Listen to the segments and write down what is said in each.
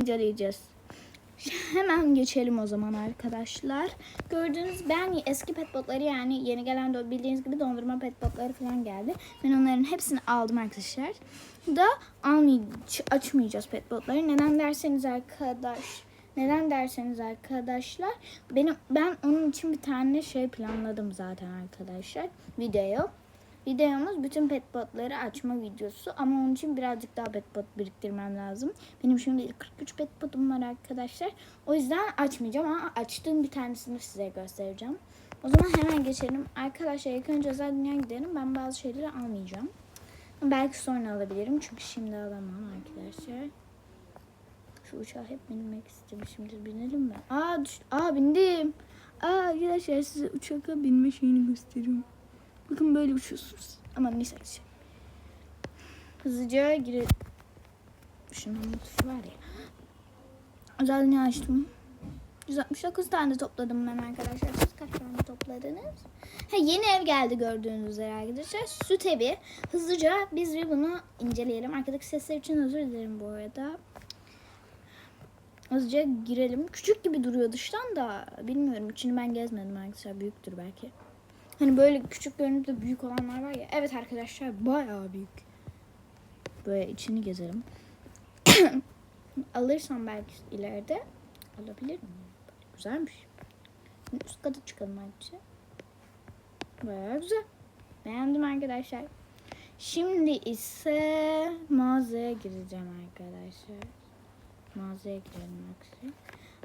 inceleyeceğiz. Hemen geçelim o zaman arkadaşlar. Gördüğünüz ben eski petbotları yani yeni gelen bildiğiniz gibi dondurma petbotları falan geldi. Ben onların hepsini aldım arkadaşlar. Da almay açmayacağız petbotları. Neden derseniz arkadaş neden derseniz arkadaşlar benim ben onun için bir tane şey planladım zaten arkadaşlar. Video. Videomuz bütün petbotları açma videosu ama onun için birazcık daha petbot biriktirmem lazım. Benim şimdi 43 petbotum var arkadaşlar. O yüzden açmayacağım ama açtığım bir tanesini size göstereceğim. O zaman hemen geçelim. Arkadaşlar ilk önce özel dünya gidelim. Ben bazı şeyleri almayacağım. Belki sonra alabilirim çünkü şimdi alamam arkadaşlar. Şu uçağa hep binmek istemişimdir. Binelim mi? Aa, düş Aa bindim. Aa arkadaşlar size uçaka binme şeyini gösteriyorum. Bakın böyle uçuyorsunuz. Ama neyse şey. Hızlıca gire... Şunun tuşu var ya. Dünya açtım. 169 tane topladım ben arkadaşlar. Siz kaç tane topladınız? Ha, yeni ev geldi gördüğünüz üzere arkadaşlar. Süt evi. Hızlıca biz bir bunu inceleyelim. Arkadaki sesler için özür dilerim bu arada. Hızlıca girelim. Küçük gibi duruyor dıştan da bilmiyorum. İçini ben gezmedim arkadaşlar. Büyüktür belki. Hani böyle küçük görünüp de büyük olanlar var ya. Evet arkadaşlar bayağı büyük. Böyle içini gezelim. Alırsam belki ileride alabilirim. Güzelmiş. Şimdi üst kata çıkalım arkadaşlar. Bayağı güzel. Beğendim arkadaşlar. Şimdi ise mağazaya gireceğim arkadaşlar. Mağazaya girelim arkadaşlar.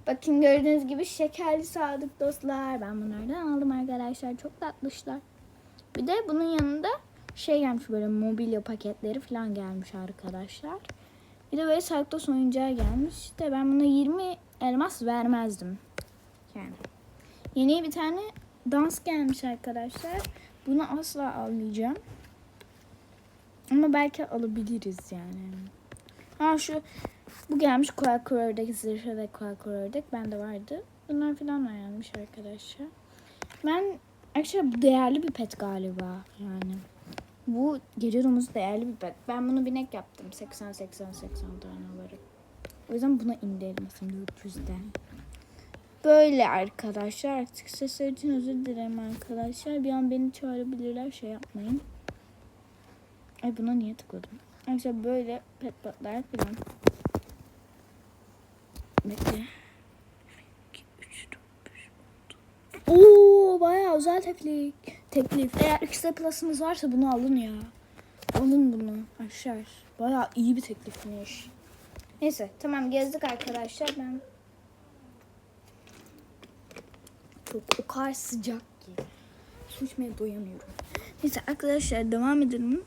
Bakın gördüğünüz gibi şekerli sadık dostlar. Ben bunlardan aldım arkadaşlar. Çok tatlışlar. Bir de bunun yanında şey gelmiş böyle mobilya paketleri falan gelmiş arkadaşlar. Bir de böyle Sarktos oyuncağı gelmiş. İşte ben buna 20 elmas vermezdim. Yani. Yeni bir tane dans gelmiş arkadaşlar. Bunu asla almayacağım. Ama belki alabiliriz yani. Ha şu bu gelmiş Quackro ördek, zırhı ve Quackro ördek. Bende vardı. Bunlar falan gelmiş arkadaşlar. Ben arkadaşlar bu değerli bir pet galiba yani. Bu gece domuzu değerli bir pet. Ben bunu binek yaptım. 80-80-80 tane olarak. O yüzden buna indi elmasım 400'den. Böyle arkadaşlar. Artık sesler için özür dilerim arkadaşlar. Bir an beni çağırabilirler. Şey yapmayın. Ay buna niye tıkladım? Arkadaşlar böyle pet patlar falan. Bekle. 2, 3, 4, 5, Oo bayağı özel teklif. Teklif. Eğer X'de Plus'ınız varsa bunu alın ya. Alın bunu arkadaşlar. Bayağı iyi bir teklifmiş. Neyse tamam gezdik arkadaşlar. Ben çok o kadar sıcak ki. Su içmeye doyamıyorum. Neyse arkadaşlar devam edelim.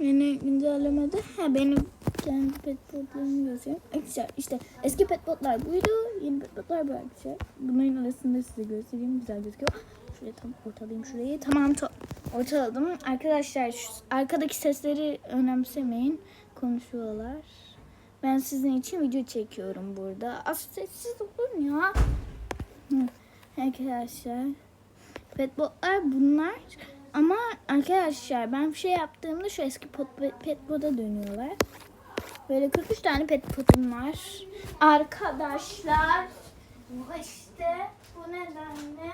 Yeni güncellemede ha benim kendi petbotlarımı yazıyorum. Arkadaşlar işte eski petbotlar buydu. Yeni petbotlar bu arkadaşlar. Bunların arasında size göstereyim. Güzel gözüküyor. Şuraya tam ortalayayım şurayı. Tamam to- ortaladım. Arkadaşlar şu arkadaki sesleri önemsemeyin. Konuşuyorlar. Ben sizin için video çekiyorum burada. Az sessiz olun ya. Hı. Arkadaşlar. Petbotlar bunlar. Ama arkadaşlar ben bir şey yaptığımda şu eski pot, petboda dönüyorlar. Böyle 43 tane petpotum var. Arkadaşlar işte bu nedenle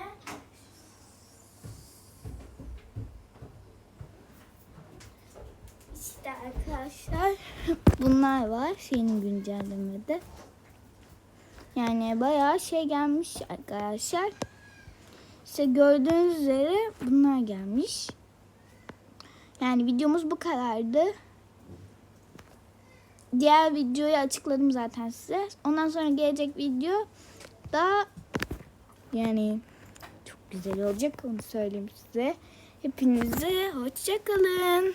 işte arkadaşlar bunlar var şeyin güncellemede. Yani bayağı şey gelmiş arkadaşlar. İşte gördüğünüz üzere bunlar gelmiş. Yani videomuz bu kadardı. Diğer videoyu açıkladım zaten size. Ondan sonra gelecek video da yani çok güzel olacak onu söyleyeyim size. Hepinize hoşçakalın.